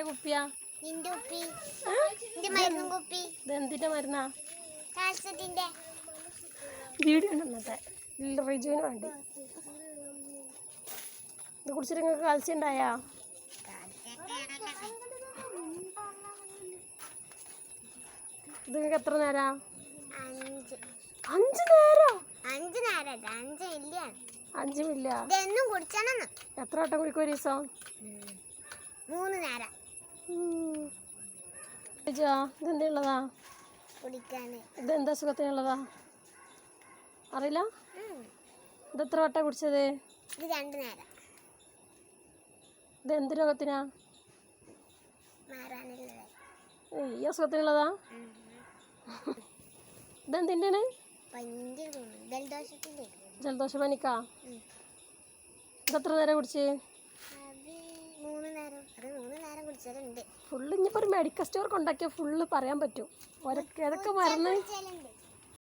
ആരെ കുപ്പിയാ? നിന്റെ കുപ്പി. നിന്റെ മരുന്നും കുപ്പി. ഇത് എന്തിന്റെ മരുന്നാ? കാൽസ്യത്തിന്റെ. വീഡിയോ ഉണ്ടെന്നത്തെ റിജുവിന് വേണ്ടി. ഇത് കുടിച്ചിട്ട് നിങ്ങൾക്ക് കാൽസ്യം ഉണ്ടായാ? ഇത് നിങ്ങൾക്ക് എത്ര നേരാ? അഞ്ച്. നേരം? അഞ്ച് നേരം അഞ്ച് മില്ല അഞ്ച് മില്ല ഇതെന്നും കുടിച്ചണമെന്ന് എത്ര വട്ടം കുടിക്കും ഒരു ദിവസം മൂന്ന് നേരം റിജുവാ ഇതെന്തുള്ളതാ ഇതെന്താ സുഖത്തിനുള്ളതാ? അറിയില്ല? എത്ര വട്ടം കുടിച്ചത്? ഇത് എന്ത് രോഗത്തിനാ? ഈ അസുഖത്തിനുള്ളതാ ഇതെന്തിന്റെയാണ് ജലദോഷ പനിക്കാ. ഇതെത്ര നേരം കുടിച്ച്? കുടിച്ചാലുണ്ട് ഫുള്ള് ഇനിയിപ്പോൾ ഒരു മെഡിക്കൽ സ്റ്റോർ കൊണ്ടാക്കിയാൽ ഫുള്ള് പറയാൻ പറ്റും. ഏതൊക്കെ മരുന്ന്.